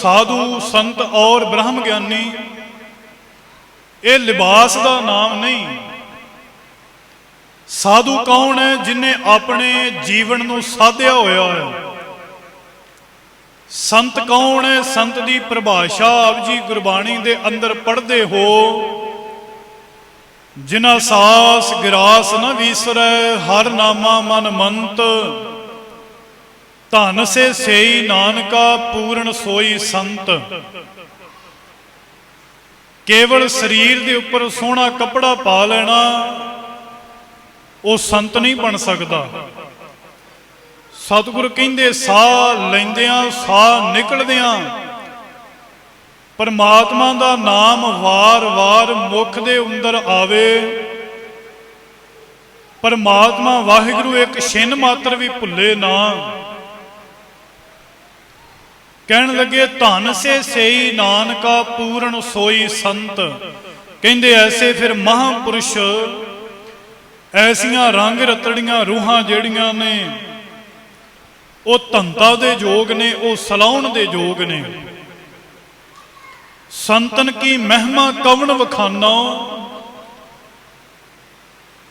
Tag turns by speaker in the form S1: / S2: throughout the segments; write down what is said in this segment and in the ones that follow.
S1: ਸਾਧੂ, ਸੰਤ ਔਰ ਬ੍ਰਹਮ ਗਿਆਨੀ, ਇਹ ਲਿਬਾਸ ਦਾ ਨਾਮ ਨਹੀਂ। ਸਾਧੂ ਕੌਣ ਹੈ ਜਿਨੇ ਆਪਣੇ ਜੀਵਨ ਨੂੰ ਸਾਧਿਆ ਹੋਇਆ ਹੈ? ਸੰਤ ਕੌਣ ਹੈ ਸੰਤ ਦੀ ਪਰਿਭਾਸ਼ਾ ਆਪ ਜੀ ਗੁਰਬਾਣੀ ਦੇ ਅੰਦਰ ਪੜ੍ਹਦੇ ਹੋ? ਜਿਨਾ ਸਾਸ, ਗਿਰਾਸ ਨਾ ਵੀਸਰੈ, ਹਰ ਨਾਮਾ ਮਨ ਮੰਤ ਧਨ ਸੇ ਸੇਈ ਨਾਨਕਾ, ਪੂਰਨ ਸੋਈ ਸੰਤ। ਕੇਵਲ ਸਰੀਰ ਦੇ ਉੱਪਰ ਸੋਹਣਾ ਕੱਪੜਾ ਪਾ ਲੈਣਾ, ਉਹ ਸੰਤ ਨਹੀਂ ਬਣ ਸਕਦਾ। ਸਤਿਗੁਰ ਕਹਿੰਦੇ, ਸਾਹ ਲੈਂਦਿਆਂ ਸਾਹ ਨਿਕਲਦਿਆਂ, ਪਰਮਾਤਮਾ ਦਾ ਨਾਮ ਵਾਰ-ਵਾਰ ਮੁਖ ਦੇ ਅੰਦਰ ਆਵੇ। ਪਰਮਾਤਮਾ ਵਾਹਿਗੁਰੂ ਇੱਕ ਛਿਨ ਮਾਤਰ ਵੀ ਭੁੱਲੇ ਨਾ। ਕਹਿਣ ਲੱਗੇ, ਧਨ ਸੇ ਸਈ ਨਾਨਕਾ ਪੂਰਨ ਸੋਈ ਸੰਤ। ਕਹਿੰਦੇ, ਐਸੇ ਫਿਰ ਮਹਾਪੁਰਸ਼ ਐਸੀਆਂ ਰੰਗ ਰਤੜੀਆਂ ਰੂਹਾਂ ਜਿਹੜੀਆਂ ਨੇ, ਉਹ ਧੰਤਾ ਦੇ ਯੋਗ ਨੇ, ਉਹ ਸਲਾਉਣ ਦੇ ਯੋਗ ਨੇ। ਸੰਤਨ ਕੀ ਮਹਿਮਾ ਕਵਣ ਵਖਾਨਾ?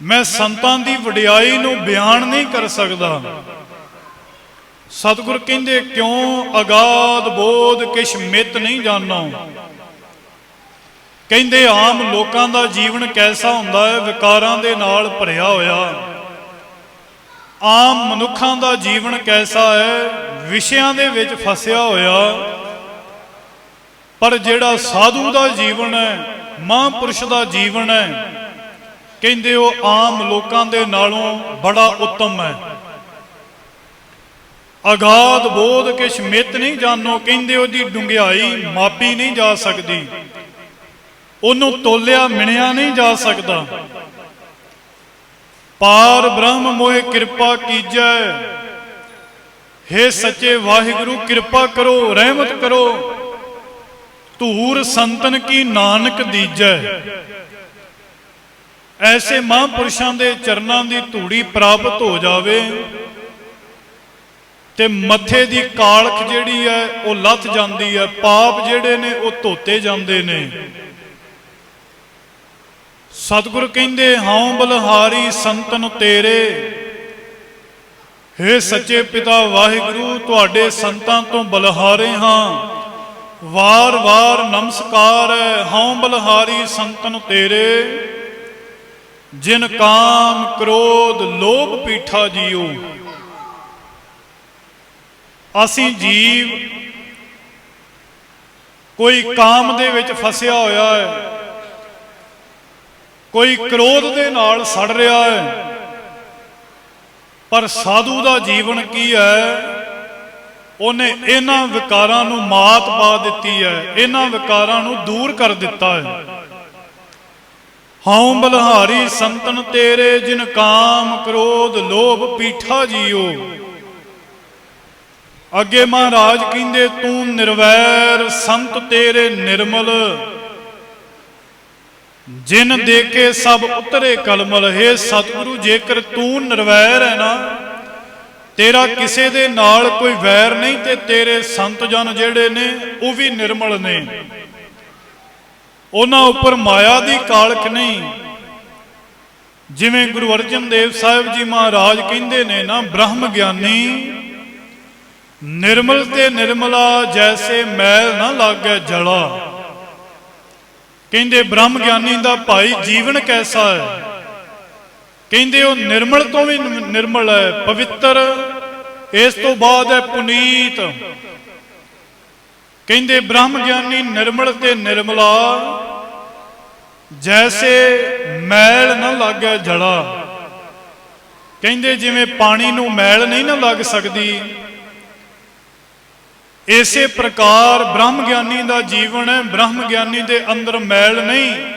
S1: ਮੈਂ ਸੰਤਾਂ ਦੀ ਵਡਿਆਈ ਨੂੰ ਬਿਆਨ ਨਹੀਂ ਕਰ ਸਕਦਾ। ਸਤਿਗੁਰ ਕਹਿੰਦੇ, ਕਿਉਂ ਅਗਾਧ ਬੋਧ ਕਿਛ ਮਿਤ ਨਹੀਂ ਜਾਣੋ? ਕਹਿੰਦੇ, ਆਮ ਲੋਕਾਂ ਦਾ ਜੀਵਨ ਕੈਸਾ ਹੁੰਦਾ ਹੈ? ਵਿਕਾਰਾਂ ਦੇ ਨਾਲ ਭਰਿਆ ਹੋਇਆ। ਆਮ ਮਨੁੱਖਾਂ ਦਾ ਜੀਵਨ ਕੈਸਾ ਹੈ? ਵਿਸ਼ਿਆਂ ਦੇ ਵਿੱਚ ਫਸਿਆ ਹੋਇਆ। ਪਰ ਜਿਹੜਾ ਸਾਧੂ ਦਾ ਜੀਵਨ ਹੈ, ਮਹਾਂਪੁਰਸ਼ ਦਾ ਜੀਵਨ ਹੈ, ਕਹਿੰਦੇ, ਉਹ ਆਮ ਲੋਕਾਂ ਦੇ ਨਾਲੋਂ ਬੜਾ ਉੱਤਮ ਹੈ। ਅਗਾਧ ਬੋਧ ਕਿਛ ਮਿਤ ਨਹੀਂ ਜਾਣੋ, ਕਹਿੰਦੇ ਉਹਦੀ ਡੁੰਗਿਆਈ ਮਾਪੀ ਨਹੀਂ ਜਾ ਸਕਦੀ। ਉਹਨੂੰ ਤੋਲਿਆ, ਮਿਣਿਆ ਨਹੀਂ ਜਾ ਸਕਦਾ। ਪਾਰ ਬ੍ਰਹਮ ਮੋਏ ਕਿਰਪਾ ਕੀਜੈ। हे ਸੱਚੇ ਵਾਹਿਗੁਰੂ, ਕਿਰਪਾ ਕਰੋ, ਰਹਿਮਤ ਕਰੋ। ਧੂਰ ਸੰਤਨ ਕੀ ਨਾਨਕ ਦੀਜੈ। ਐਸੇ ਮਹਾਂਪੁਰਸ਼ਾਂ ਦੇ ਚਰਨਾਂ ਦੀ ਧੂੜੀ ਪ੍ਰਾਪਤ ਹੋ ਜਾਵੇ। ਤੇ ਮੱਥੇ ਦੀ ਕਾਲਖ ਜਿਹੜੀ ਹੈ, ਉਹ ਲੱਥ ਜਾਂਦੀ ਹੈ। ਪਾਪ ਜਿਹੜੇ ਨੇ, ਉਹ ਧੋਤੇ ਜਾਂਦੇ ਨੇ। ਸਤਿਗੁਰ ਕਹਿੰਦੇ, ਹਉ ਬਲਹਾਰੀ ਸੰਤਨ ਤੇਰੇ। हे ਸੱਚੇ ਪਿਤਾ, ਵਾਹਿਗੁਰੂ, ਤੁਹਾਡੇ ਸੰਤਾਂ ਤੋਂ ਬਲਹਾਰੇ ਹਾਂ। ਵਾਰ-ਵਾਰ ਨਮਸਕਾਰ ਹੈ, ਹਉ ਬਲਹਾਰੀ ਸੰਤਨ ਤੇਰੇ। ਜਿਨ ਕਾਮ ਕ੍ਰੋਧ ਲੋਭ ਪੀਠਾ ਜੀਓ ਅਸੀਂ ਜੀਵ, ਕੋਈ ਕਾਮ ਦੇ ਵਿੱਚ ਫਸਿਆ ਹੋਇਆ ਹੈ, ਕੋਈ ਕ੍ਰੋਧ ਦੇ ਨਾਲ ਸੜ ਰਿਹਾ ਹੈ, ਪਰ ਸਾਧੂ ਦਾ ਜੀਵਨ ਕੀ ਹੈ? ਉਹਨੇ ਇਹਨਾਂ ਵਿਕਾਰਾਂ ਨੂੰ ਮਾਤ ਪਾ ਦਿੱਤੀ ਹੈ, ਇਹਨਾਂ ਵਿਕਾਰਾਂ ਨੂੰ ਦੂਰ ਕਰ ਦਿੱਤਾ ਹੈ। ਹਉ ਬਲਹਾਰੀ ਸੰਤਨ ਤੇਰੇ, ਜਿਨ ਕਾਮ ਕ੍ਰੋਧ ਲੋਭ ਪੀਠਾ ਜੀਓ। ਅੱਗੇ ਮਹਾਰਾਜ ਕਹਿੰਦੇ, ਤੂੰ ਨਿਰਵੈਰ ਸੰਤ ਤੇਰੇ ਨਿਰਮਲ। ਜਿਨ ਦੇ ਕੇ ਸਭ ਉਤਰੇ ਕਲਮਲ। ਹੈ ਸਤਿਗੁਰੂ, ਜੇਕਰ ਤੂੰ ਨਿਰਵੈਰ ਹੈ ਨਾ, ਤੇਰਾ ਕਿਸੇ ਦੇ ਨਾਲ ਕੋਈ ਵੈਰ ਨਹੀਂ ਤੇ ਤੇਰੇ ਸੰਤ ਜਨ ਜਿਹੜੇ ਨੇ, ਉਹ ਵੀ ਨਿਰਮਲ ਨੇ। ਉਹਨਾਂ ਉੱਪਰ ਮਾਇਆ ਦੀ ਕਾਲਕ ਨਹੀਂ। ਜਿਵੇਂ ਗੁਰੂ ਅਰਜਨ ਦੇਵ ਸਾਹਿਬ ਜੀ ਮਹਾਰਾਜ ਕਹਿੰਦੇ ਨੇ ਨਾ, ਬ੍ਰਹਮ ਗਿਆਨੀ ਨਿਰਮਲ ਤੇ ਨਿਰਮਲਾ ਜੈਸੇ ਮੈਲ ਨਾ ਲਾਗੇ ਜਲਾ। ਕਹਿੰਦੇ ਬ੍ਰਹਮ ਗਿਆਨੀ ਦਾ ਭਾਈ ਜੀਵਨ ਕੈਸਾ ਹੈ? ਕਹਿੰਦੇ ਉਹ ਨਿਰਮਲ ਤੋਂ ਵੀ ਨਿਰਮਲ ਹੈ, ਪਵਿੱਤਰ, ਇਸ ਤੋਂ ਬਾਅਦ ਹੈ ਪੁਨੀਤ। ਕਹਿੰਦੇ ਬ੍ਰਹਮ ਗਿਆਨੀ ਨਿਰਮਲ ਤੇ ਨਿਰਮਲਾ ਜੈਸੇ ਮੈਲ ਨਾ ਲੱਗੇ ਜੜਾ ਕਹਿੰਦੇ ਜਿਵੇਂ ਪਾਣੀ ਨੂੰ ਮੈਲ ਨਹੀਂ ਨਾ ਲੱਗ ਸਕਦੀ ਇਸੇ ਪ੍ਰਕਾਰ ਬ੍ਰਹਮ ਗਿਆਨੀ ਦਾ ਜੀਵਨ ਹੈ ਬ੍ਰਹਮ ਗਿਆਨੀ ਦੇ ਅੰਦਰ ਮੈਲ ਨਹੀਂ।